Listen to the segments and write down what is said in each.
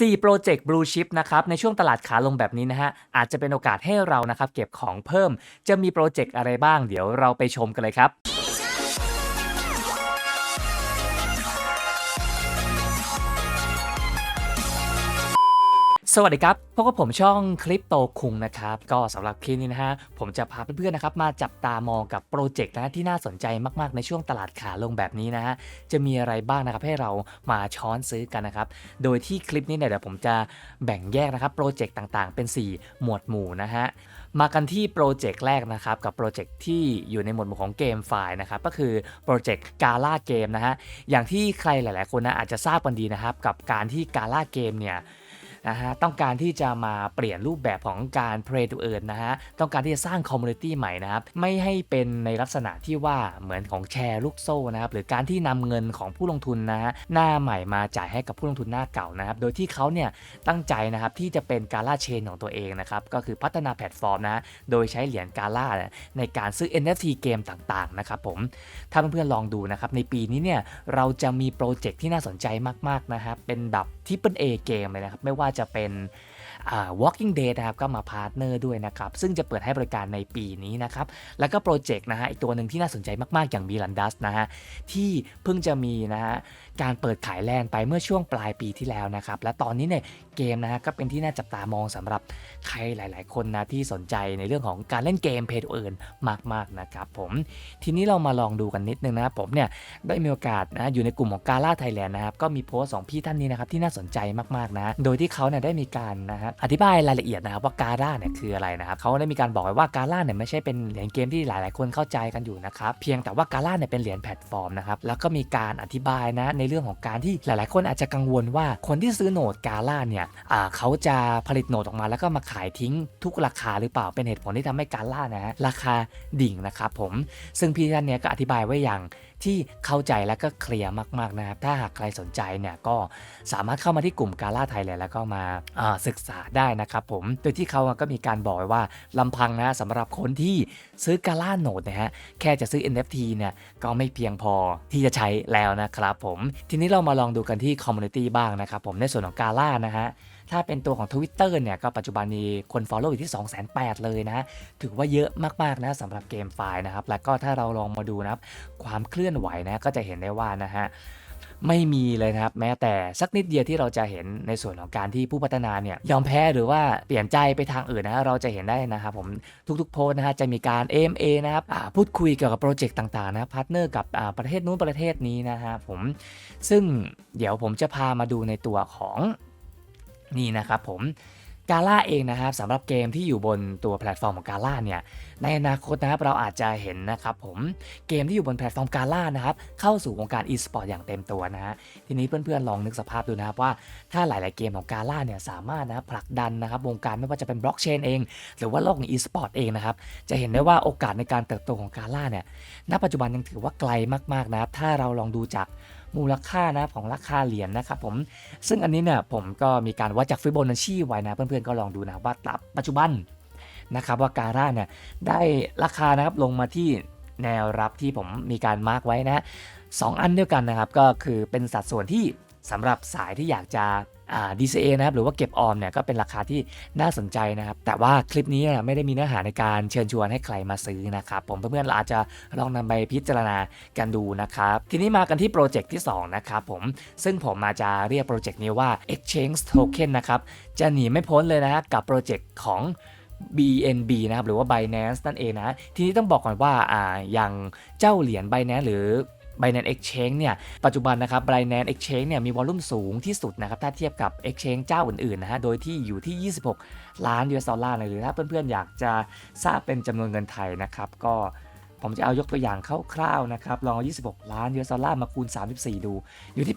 4 โปรเจกต์ Blue Chip นะครับในช่วงตลาดขาลงแบบนี้นะฮะอาจจะเป็นโอกาสให้เรานะครับเก็บของเพิ่ม จะมีโปรเจกต์อะไรบ้าง เดี๋ยวเราไปชมกันเลยครับ สวัสดีครับ พบกับผมช่องคลิปโตคุงนะครับ ก็สำหรับคลิปนี้นะฮะ ผมจะพาเพื่อนๆนะครับมาจับตามองกับโปรเจกต์นะที่น่าสนใจมากๆในช่วงตลาดขาลงแบบนี้นะฮะ จะมีอะไรบ้างนะครับให้เรามาช้อนซื้อกันนะครับ โดยที่คลิปนี้เนี่ยเดี๋ยวผมจะแบ่งแยกนะครับโปรเจกต์ต่างๆ เป็น 4 หมวดหมู่นะฮะ มากันที่โปรเจกต์แรกนะครับกับโปรเจกต์ที่อยู่ในหมวดหมู่ของเกมไฟล์นะครับก็คือโปรเจกต์กาล่าเกมนะฮะ อย่างที่ใครหลาย ๆ คนนะอาจจะทราบกันดีนะครับกับการที่กาล่าเกมเนี่ย นะฮะต้องการที่จะมาเปลี่ยนรูปแบบของการ Play to Earn นะฮะต้องการที่จะสร้างคอมมูนิตี้ใหม่นะครับไม่ให้เป็นในลักษณะที่ว่าเหมือนของแชร์ลูกโซ่นะครับหรือการที่นำเงินของผู้ลงทุนนะฮะหน้าใหม่มาจ่ายให้กับผู้ลงทุนหน้าเก่านะครับโดยที่เขาเนี่ยตั้งใจนะครับที่จะเป็นการล่าเชนของตัวเองนะครับก็คือพัฒนาแพลตฟอร์มนะโดยใช้เหรียญกาล่าในการซื้อ NFT เกมต่างๆนะครับผมถ้าเพื่อนๆลองดูนะครับในปีนี้เนี่ยเราจะมีโปรเจกต์ที่น่าสนใจมากๆนะครับเป็นแบบที่เป็น A เกมเลยนะครับไม่ว่าจะเป็น Walking Dead นะครับก็มาพาร์ทเนอร์ด้วยนะครับซึ่งจะเปิดให้บริการในปีนี้นะครับแล้วก็โปรเจกต์นะฮะอีกตัวหนึ่งที่น่าสนใจมากๆอย่าง b ีลันดัสนะฮะที่เพิ่งจะมีนะฮะการเปิดขายแลนไปเมื่อช่วงปลายปีที่แล้วนะครับและตอนนี้เนี่ยเกมนะฮะก็เป็นที่น่าจับตามองสำหรับใครหลาย ๆ คนนะที่สนใจในเรื่องของการเล่นเกมเพย์ o เอิร์นมาก ๆ นะครับผมทีนี้เรามาลองดูกันนิดนึงนะครับผมเนี่ยได้มีโอกาสนะอยู่ในกลุ่มของกาล่าไทยแลนด์นะครับก็มีโพสต์ของพี่ท่านนี้นะครับที่น่าสนใจมาก ๆ นะโดยที่เขาเนี่ยได้มีการนะฮะอธิบายรายละเอียดนะครับว่ากาล่าเนี่ยคืออะไรนะครับเขาได้มีการบอกไว้ว่ากาล่าเนี่ยไม่ใช่เป็นเหรียญเกมที่หลาย ๆ คนเข้าใจกันอยู่นะครับเพียงแต่ว่ากาล่าเนี่ยเป็นเหรียญแพลตฟอร์มนะครับแล้วก็มีการอธิบายนะในเรื่องของการที่หลาย ๆ คนอาจจะกังวลว่าคนที่ซื้อโหนดกาล่าเนี่ยเขาจะผลิตโหนดออกมา แล้วก็มาขายทิ้งทุกราคาหรือเปล่าเป็นเหตุผลที่ทำให้กาล่านะฮะราคาดิ่งนะครับผมซึ่งพี่ท่านเนี้ยก็อธิบายไว้อย่าง ที่เข้าใจและก็เคลียร์มากๆนะครับ ถ้าหากใครสนใจเนี่ยก็สามารถเข้ามาที่กลุ่มกาล่าไทยเลยแล้วก็มาาศึกษาได้นะครับผม โดยที่เขาก็มีการบอกไว้ว่าลำพังนะสำหรับคนที่ซื้อกาล่าโนดนะฮะแค่จะซื้อ NFT เนี่ยก็ไม่เพียงพอที่จะใช้แล้วนะครับผม ทีนี้เรามาลองดูกันที่คอมมูนิตี้บ้างนะครับผมในส่วนของกาล่านะฮะ ถ้าเป็นตัวของ Twitter เนี่ยก็ปัจจุบันมีคน Follow อยู่ที่ 2 8 0 0 0 เลยนะ ถือว่าเยอะมากๆนะสำหรับเกมไฟล์นะครับ แล้วก็ถ้าเราลองมาดูนะครับ ความเคลื่อนไหวนะก็จะเห็นได้ว่านะฮะไม่มีเลยนะครับ แม้แต่สักนิดเดียวที่เราจะเห็นในส่วนของการที่ผู้พัฒนาเนี่ยยอมแพ้หรือว่าเปลี่ยนใจไปทางอื่นนะเราจะเห็นได้นะครับผมทุกๆโพสนะฮะจะมีการ AMA นะครับพูดคุยเกี่ยวกับโปรเจกต์ต่างๆนะพาร์ทเนอร์กับประเทศนู้นประเทศนี้นะฮะผมซึ่งเดี๋ยวผมจะพามาดูในตัวของ นี่นะครับผมกาล่าเองนะครับสำหรับเกมที่อยู่บนตัวแพลตฟอร์มของกาล่าเนี่ยในอนาคตนะครับเราอาจจะเห็นนะครับผมเกมที่อยู่บนแพลตฟอร์มกาล่านะครับเข้าสู่วงการ e-sport อย่างเต็มตัวนะฮะทีนี้เพื่อนๆลองนึกสภาพดูนะครับว่าถ้าหลายๆเกมของกาล่าเนี่ยสามารถนะครับผลักดันนะครับวงการไม่ว่าจะเป็นบล็อกเชนเอง หรือว่าโลกของ e-sport เองนะครับจะเห็นได้ว่าโอกาสในการเติบโตของกาล่าเนี่ยณปัจจุบันยังถือว่าไกลมากๆนะครับถ้าเราลองดูจาก มูลค่านะของราคาเหรียญนะครับผมซึ่งอันนี้เนี่ยผมก็มีการวัดจากฟิโบนัชชีไว้นะ เพื่อนๆก็ลองดูนะครับว่าปัจจุบันนะครับว่าการ่าเนี่ยได้ราคานะครับลงมาที่แนวรับที่ผมมีการมาร์กไว้นะสองอันเดียวกันนะครับก็คือเป็นสัดส่วนที่สำหรับสายที่อยากจะ DCA นะครับหรือว่าเก็บออมเนี่ยก็เป็นราคาที่น่าสนใจนะครับ แต่ว่าคลิปนี้เนี่ยไม่ได้มีเนื้อหาในการเชิญชวนให้ใครมาซื้อนะครับผมเพื่อนๆเราอาจจะลองนำไปพิจารณากันดูนะครับ ทีนี้มากันที่โปรเจกต์ที่ 2 นะครับผมซึ่งผมมาจะเรียกโปรเจกต์นี้ว่า Exchange Token นะครับจะหนีไม่พ้นเลยนะฮะกับโปรเจกต์ของ BNB นะครับหรือว่า Binance นั่นเองนะ ทีนี้ต้องบอกก่อนว่าอ่าอย่างเจ้าเหรียญ Binance หรือ Binance Exchange เนี่ยปัจจุบันนะครับ Binance Exchange เนี่ยมีวอลลุ่มสูงที่สุดนะครับถ้าเทียบกับ Exchange เจ้าอื่นๆนะฮะโดยที่อยู่ที่ 26 ล้าน US ดอลลาร์เลยหรือถ้าเพื่อนๆอยากจะทราบเป็นจำนวนเงินไทยนะครับก็ผมจะเอายกตัวอย่างคร่าวๆนะครับ ลองเอา26 ล้าน US ดอลลาร์มาคูณ 34 ดู อยู่ที่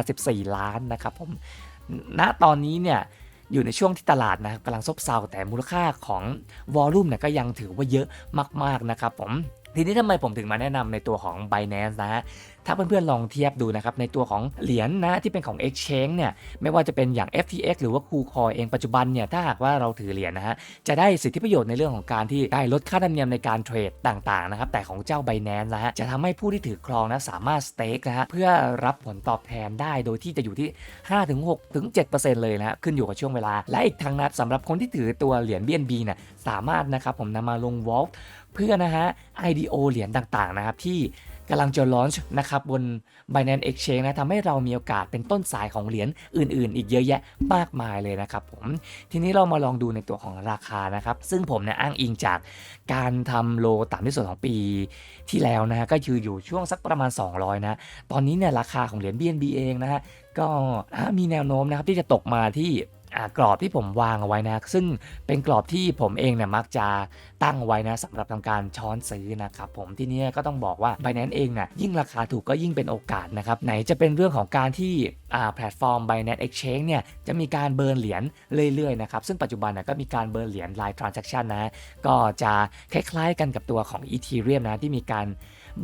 884 ล้านนะครับผม ณ ตอนนี้เนี่ย อยู่ในช่วงที่ตลาดนะครับกำลังซบเซาแต่มูลค่าของวอลลุ่มเนี่ยก็ยังถือว่าเยอะมากๆนะครับผม ทีนี้ทำไมผมถึงมาแนะนำในตัวของ Binance นะฮะ ถ้าเพื่อนๆลองเทียบดูนะครับ ในตัวของเหรียญนะที่เป็นของ Exchange เนี่ย ไม่ว่าจะเป็นอย่าง FTX หรือว่า KuCoin เองปัจจุบันเนี่ย ถ้าหากว่าเราถือเหรียญนะฮะ จะได้สิทธิประโยชน์ในเรื่องของการที่ได้ลดค่าธรรมเนียมในการเทรดต่างๆนะครับ แต่ของเจ้า Binance นะฮะ จะทำให้ผู้ที่ถือครองนะสามารถสเต็กนะฮะเพื่อรับผลตอบแทนได้โดยที่จะอยู่ที่ 5-6ถึง7%เลยนะฮะขึ้นอยู่กับช่วงเวลา และอีกทางนะสำหรับคนที่ถือตัวเหรียญ BNB เนี่ยสามารถนะครับผมนำมาลง Vault เพื่อนะฮะ IDO เหรียญต่างๆนะครับที่กำลังจะลอนช์นะครับบน Binance Exchange นะทำให้เรามีโอกาสเป็นต้นสายของเหรียญอื่นๆ อีกเยอะแยะมากมายเลยนะครับผม ทีนี้เรามาลองดูในตัวของราคานะครับ ซึ่งผมเนี่ยอ้างอิงจากการทำโลต่ำที่สุดของปีที่แล้วนะฮะก็คืออยู่ช่วงสักประมาณ 200 นะ ตอนนี้เนี่ยราคาของเหรียญ BNB เองนะฮะก็มีแนวโน้มนะครับที่จะตกมาที่ กรอบที่ผมวางเอาไว้นะ ซึ่งเป็นกรอบที่ผมเองเนี่ยมักจะตั้งไว้นะสำหรับทำการช้อนซื้อนะครับผมที่นี้ก็ต้องบอกว่าไบแนนเองน่ะยิ่งราคาถูกก็ยิ่งเป็นโอกาสนะครับไหนจะเป็นเรื่องของการที่แพลตฟอร์ม Binance Exchange เนี่ยจะมีการเบิร์นเหรียญเรื่อยๆนะครับซึ่งปัจจุบันนะก็มีการเบิร์นเหรียญ Live Transaction นะก็จะคล้ายๆกันกับตัวของ Ethereum นะที่มีการ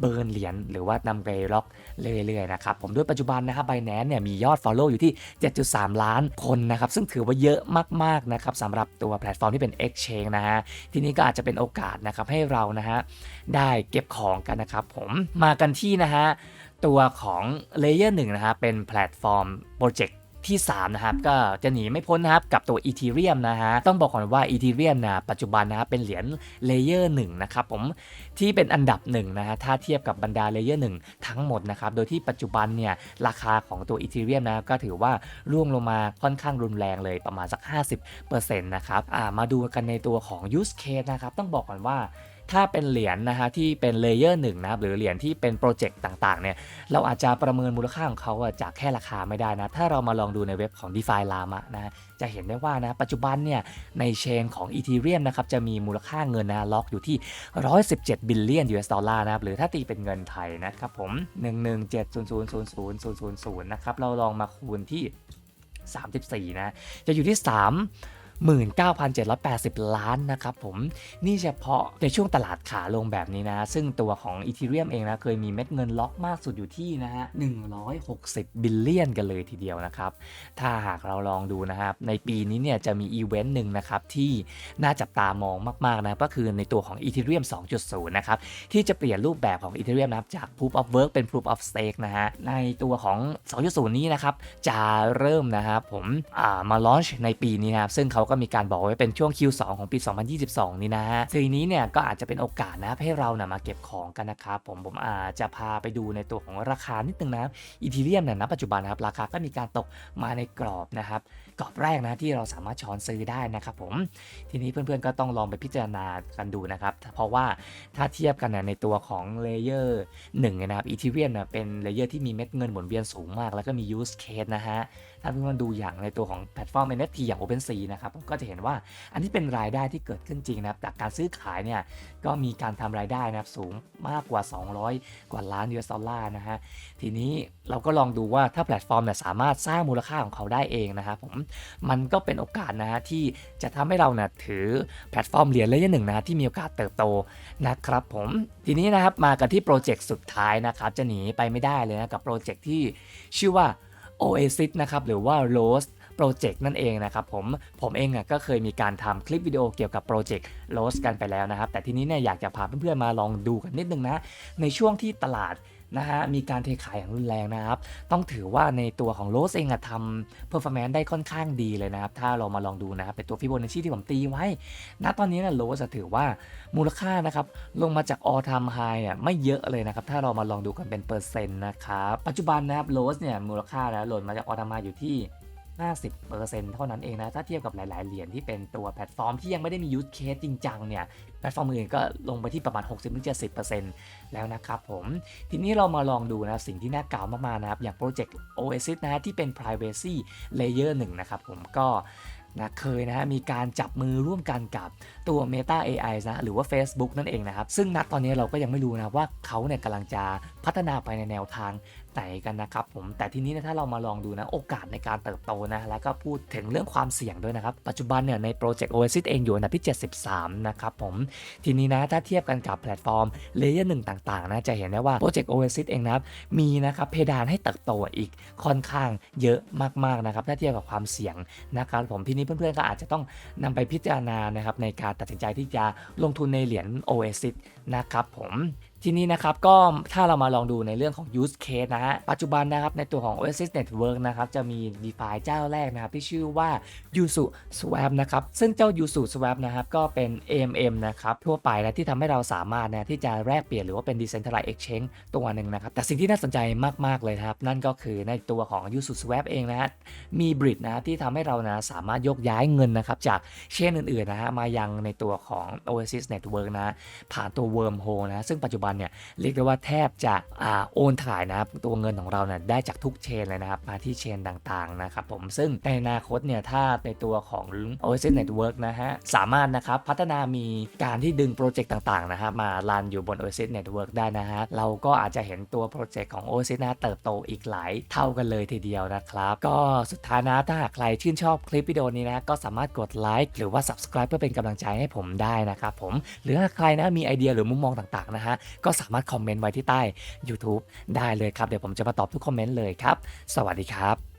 เบิร์นเหรียญหรือว่านำไปล็อกเรื่อยๆนะครับผมด้วยปัจจุบันนะครับ Binance เนี่ยมียอด Follow อยู่ที่ 7.3 ล้านคนนะครับซึ่งถือว่าเยอะมากๆนะครับสำหรับตัวแพลตฟอร์มที่เป็น Exchange นะฮะทีนี้ก็อาจจะเป็นโอกาสนะครับให้เรานะฮะได้เก็บของกันนะครับผมมากันที่นะฮะ ตัวของ Layer 1นะฮะเป็นแพลตฟอร์มโปรเจกต์ที่ 3 นะครับ ก็จะหนีไม่พ้นนะครับ กับตัว Ethereum นะฮะ ต้องบอกก่อนว่า Ethereum นะปัจจุบันนะครับเป็นเหรียญ Layer 1นะครับผมที่เป็นอันดับหนึ่งนะฮะถ้าเทียบกับบรรดา Layer 1ทั้งหมดนะครับ โดยที่ปัจจุบันเนี่ย ราคาของตัว Ethereum นะก็ถือว่าร่วงลงมาค่อนข้างรุนแรงเลยประมาณสัก 50%นะครับอ่ามาดูกันในตัวของ use case นะครับ ต้องบอกก่อนว่า ถ้าเป็นเหรียญนะฮะที่เป็นเลเยอร์หนึ่งนะครับหรือเหรียญที่เป็นโปรเจกต์ต่างๆเนี่ยเราอาจจะประเมินมูลค่าของเขาจากแค่ราคาไม่ได้นะ ถ้าเรามาลองดูในเว็บของ DeFi Lama นะจะเห็นได้ว่านะปัจจุบันเนี่ยในเชนของ Ethereum นะครับจะมีมูลค่าเงินนะล็อกอยู่ที่ 117 บิลเลียน US ดอลลาร์นะครับหรือถ้าตีเป็นเงินไทยนะครับผม 117000000นะครับเราลองมาคูณที่ 34 นะ จะอยู่ที่ 3 19,780 ล้านนะครับผมนี่เฉพาะในช่วงตลาดขาลงแบบนี้นะ ซึ่งตัวของ Ethereum เองนะเคยมีเม็ดเงินล็อกมากสุดอยู่ที่นะฮะ160 บิลเลียนกันเลยทีเดียวนะครับ ถ้าหากเราลองดูนะครับ ในปีนี้เนี่ยจะมีอีเวนต์หนึ่งนะครับ ที่น่าจับตามองมาก ๆ นะก็คือในตัวของ Ethereum 2.0 นะครับ ที่จะเปลี่ยนรูปแบบของ Ethereum นะครับ จาก Proof of Work เป็น Proof of Stake นะฮะ ในตัวของ 2.0 นี้นะครับ จะเริ่มนะครับผมมาลอนช์ในปีนี้นะครับ ซึ่งเขาก็มีการบอกไว้เป็นช่วง Q2 ของปี 2022 นี้นะฮะทีนี้เนี่ยก็อาจจะเป็นโอกาสนะครับให้เรานะมาเก็บของกันนะครับผมผมอาจจะพาไปดูในตัวของราคานิดนึงนะอีทีเรียมเนี่ยณปัจจุบันนะครับราคาก็มีการตกมาในกรอบนะครับกรอบแรกนะที่เราสามารถช้อนซื้อได้นะครับผมทีนี้เพื่อนๆก็ต้องลองไปพิจารณากันดูนะครับเพราะว่าถ้าเทียบกันนะในตัวของเลเยอร์หนึ่งนะครับอีทีเรียนเป็นเลเยอร์ที่มีเม็ดเงินหมุนเวียนสูงมาก แล้วก็มี use case นะฮะถ้าเพื่อนๆดูอย่างในตัวของแพลตฟอร์ม NFT อย่าง OpenSea นะครับก็จะเห็นว่าอันนี้เป็นรายได้ที่เกิดขึ้นจริงนะครับจากการซื้อขายเนี่ยก็มีการทำรายได้นะครับสูงมากกว่า 200 กว่าล้าน US ดอลลาร์นะฮะทีนี้เราก็ลองดูว่าถ้าแพลตฟอร์มเนี่ยสามารถสร้างมูลค่าของเขาได้เองนะครับผมมันก็เป็นโอกาสนะฮะที่จะทำให้เราเนี่ยถือแพลตฟอร์มเหรียญเลเยอร์หนึ่งนะที่มีโอกาสเติบโตนะครับผมทีนี้นะครับมากันที่โปรเจกต์สุดท้ายนะครับจะหนีไปไม่ได้เลยนะกับโปรเจกต์ที่ชื่อว่า Oasis นะครับหรือว่า Rose โปรเจกต์นั่นเองนะครับผมผมเองอะก็เคยมีการทำคลิปวิดีโอเกี่ยวกับโปรเจกต์ Rose กันไปแล้วนะครับ แต่ทีนี้เนี่ยอยากจะพาเพื่อนๆมาลองดูกันนิดนึงนะ ในช่วงที่ตลาด นะฮะมีการเทขายอย่างรุนแรงนะครับ ต้องถือว่าในตัวของโรสเองอะทำ performance ได้ค่อนข้างดีเลยนะครับ ถ้าเรามาลองดูนะครับเป็นตัวฟิโบนัชชีที่ผมตีไว้ ณตอนนี้นะโรสถือว่ามูลค่านะครับลงมาจาก all time high อะไม่เยอะเลยนะครับ ถ้าเรามาลองดูกันเป็นเปอร์เซ็นต์นะครับ ปัจจุบันนะครับโรสเนี่ยมูลค่าแล้วหล่นมาจากออทามไฮอยู่ที่ 50%เท่านั้นเองนะ ถ้าเทียบกับหลาย ๆ เหรียญที่เป็นตัวแพลตฟอร์มที่ยังไม่ได้มียูสเคสจริงจังเนี่ย แพลตฟอร์มอื่นก็ลงไปที่ประมาณ 60-70%แล้วนะครับผม ทีนี้เรามาลองดูนะสิ่งที่น่าเก่าวมาก ๆ นะครับ อย่างโปรเจกต์ Oasis นะฮะที่เป็น privacy layer 1 นะครับผมก็นะเคยนะฮะมีการจับมือร่วมกันกับตัว Meta AI นะหรือว่า Facebook นั่นเองนะครับ ซึ่งณตอนนี้เราก็ยังไม่รู้นะว่าเขาเนี่ยกำลังจะพัฒนาไปในแนวทาง ไหนกันนะครับผมแต่ทีนี้นยถ้าเรามาลองดูนะโอกาสในการเติบโตนะแล้วก็พูดถึงเรื่องความเสี่ยงด้วยนะครับ ปัจจุบันเนี่ยในโปรเจกต์ Oasis เองอยู่อันดับที่ 73 นะครับผมทีนี้นะถ้าเทียบกันกับแพลตฟอร์มเลเยอร์หนึ่งต่างๆนะจะเห็นได้ว่าโปรเจกต์ Oasis เองนะครับมีนะครับเพดานให้เติบโตอีกค่อนข้างเยอะมากๆนะครับถ้าเทียบกับความเสี่ยงนะครับผมทีนี้เพื่อนๆก็อาจจะต้องนำไปพิจารณานะครับในการตัดสินใจที่จะลงทุนในเหรียญ Oasis นะครับผมทีนี้นะครับก็ถ้าเรามาลองดูในเรื่องของ use case นะฮะปัจจุบันนะครับในตัวของ Oasis Network นะครับจะมี DeFi เจ้าแรกนะครับที่ชื่อว่า Yusu Swap นะครับซึ่งเจ้า Yusu Swap นะครับก็เป็น AMM นะครับทั่วไปนะที่ทำให้เราสามารถนะที่จะแลกเปลี่ยนหรือว่าเป็น Decentralized Exchange ตัวหนึ่งนะครับแต่สิ่งที่น่าสนใจมาก ๆ เลยครับ นั่นก็คือในตัวของ Yusu Swap เองนะฮะมีบริดนะที่ทำให้เรานะสามารถยกย้ายเงินนะครับจากเชนอื่นๆนะฮะมายังในตัวของ Oasis Network นะผ่านตัว Wormhole นะซึ่งปัจจุบันเนี่ยเรียกได้ว่าแทบจะอ่าโอนถ่ายนะครับตัวเงินของเราเนี่ยได้จากทุกเชนเลยนะครับมาที่เชนต่างๆนะครับผมซึ่งในอนาคตเนี่ยถ้าในตัวของ Oasis Network นะฮะสามารถนะครับพัฒนามีการที่ดึงโปรเจกต์ต่างๆนะครับมารันอยู่บน Oasis Network ได้นะฮะเราก็อาจจะเห็นตัวโปรเจกต์ของ Oasis นะเติบโตอีกหลายเท่ากันเลยทีเดียวนะครับ ก็สุดท้ายนะถ้าใครชื่นชอบคลิปวิดีโอนี้นะก็สามารถกดไลค์หรือว่า Subscribe เพื่อเป็นกำลังใจให้ผมได้นะครับผมหรือถ้าใครนะมีไอเดียหรือมุมมองต่างๆนะฮะก็สามารถคอมเมนต์ไว้ที่ใต้ YouTube ได้เลยครับ เดี๋ยวผมจะมาตอบทุกคอมเมนต์เลยครับ สวัสดีครับ